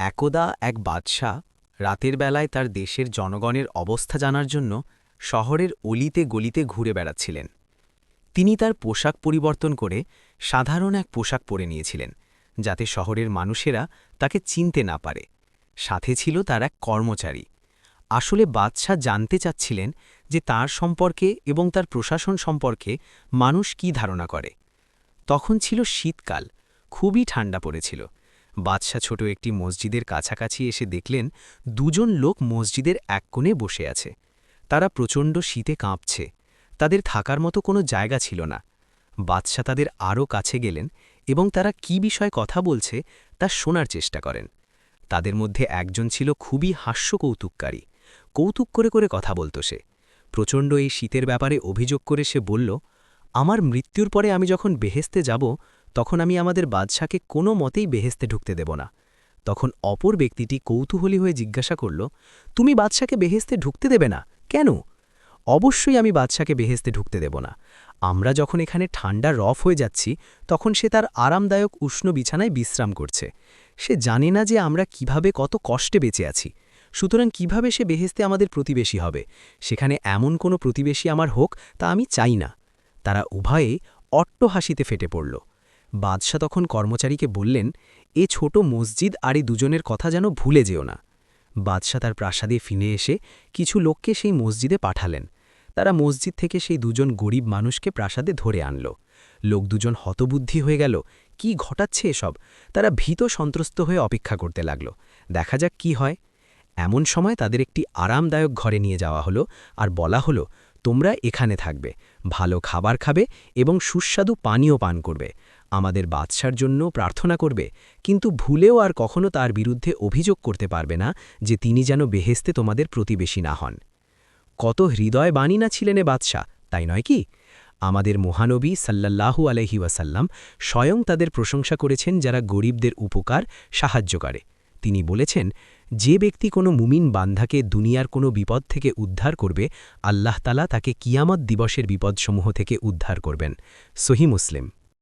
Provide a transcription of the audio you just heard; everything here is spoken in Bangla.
একদা এক বাদশাহ রাতের বেলায় তার দেশের জনগণের অবস্থা জানার জন্য শহরের অলিতে গলিতে ঘুরে বেড়াচ্ছিলেন। তিনি তার পোশাক পরিবর্তন করে সাধারণ এক পোশাক পরে নিয়েছিলেন, যাতে শহরের মানুষেরা তাকে চিনতে না পারে। সাথে ছিল তার এক কর্মচারী। আসলে বাদশাহ জানতে চাচ্ছিলেন যে তার সম্পর্কে এবং তার প্রশাসন সম্পর্কে মানুষ কি ধারণা করে। তখন ছিল শীতকাল, খুবই ঠান্ডা পড়েছিল। বাদশাহ ছোট একটি মসজিদের কাছাকাছি এসে দেখলেন দুজন লোক মসজিদের এক কোণে বসে আছে। তারা প্রচণ্ড শীতে কাঁপছে। তাদের থাকার মতো কোনো জায়গা ছিল না। বাদশাহ তাদের আরও কাছে গেলেন এবং তারা কি বিষয়ে কথা বলছে তা শোনার চেষ্টা করেন। তাদের মধ্যে একজন ছিল খুবই হাস্য কৌতুককারী কৌতুক করে করে কথা বলতো সে। প্রচণ্ড এই শীতের ব্যাপারে অভিযোগ করে সে বলল, আমার মৃত্যুর পরে আমি যখন বেহেস্তে যাব তখন আমি আমাদের বাদশাকে কোনো মতেই বেহেস্তে ঢুকতে দেব না। তখন অপর ব্যক্তিটি কৌতূহলী হয়ে জিজ্ঞাসা করল, তুমি বাদশাকে বেহেস্তে ঢুকতে দেবে না? কেন? অবশ্যই আমি বাদশাকে বেহেস্তে ঢুকতে দেব না। আমরা যখন এখানে ঠান্ডা রফ হয়ে যাচ্ছি, তখন সে তার আরামদায়ক উষ্ণ বিছানায় বিশ্রাম করছে। সে জানে না যে আমরা কীভাবে কত কষ্টে বেঁচে আছি। সুতরাং কীভাবে সে বেহেস্তে আমাদের প্রতিবেশী হবে? সেখানে এমন কোনো প্রতিবেশী আমার হোক তা আমি চাই না। তারা উভয়ে অট্ট হাসিতে ফেটে পড়ল। বাদশাহ তখন কর্মচারীকে বললেন, এ ছোট মসজিদ আর এই দুজনের কথা যেন ভুলে যেও না। বাদশাহ তার প্রাসাদে ফিরে এসে কিছু লোককে সেই মসজিদে পাঠালেন। তারা মসজিদ থেকে সেই দুজন গরিব মানুষকে প্রাসাদে ধরে আনল। লোক দুজন হতবুদ্ধি হয়ে গেল, কি ঘটাচ্ছে এসব? তারা ভীত সন্ত্রস্ত হয়ে অপেক্ষা করতে লাগল। দেখা যাক কি হয়। এমন সময় তাদের একটি আরামদায়ক ঘরে নিয়ে যাওয়া হলো আর বলা হলো, তোমরা এখানে থাকবে, ভালো খাবার খাবে এবং সুস্বাদু পানীয় পান করবে। আমাদের বাদশার জন্য প্রার্থনা করবে, কিন্তু ভুলেও আর কখনো তার বিরুদ্ধে অভিযোগ করতে পারবে না যে তিনি যেন বেহেস্তে তোমাদের প্রতিবেশী না হন। কত হৃদয় বাণী না ছিলেন এ বাদশাহ, তাই নয় কি? আমাদের মহানবী সাল্লাল্লাহু আলহি ওয়াসাল্লাম স্বয়ং তাদের প্রশংসা করেছেন যারা গরিবদের উপকার সাহায্য করে। তিনি বলেছেন, যে ব্যক্তি কোনো মুমিন বান্ধাকে দুনিয়ার কোনো বিপদ থেকে উদ্ধার করবে, আল্লাহ তালা তাকে কিয়ামত দিবসের বিপদসমূহ থেকে উদ্ধার করবেন। সহি মুসলিম।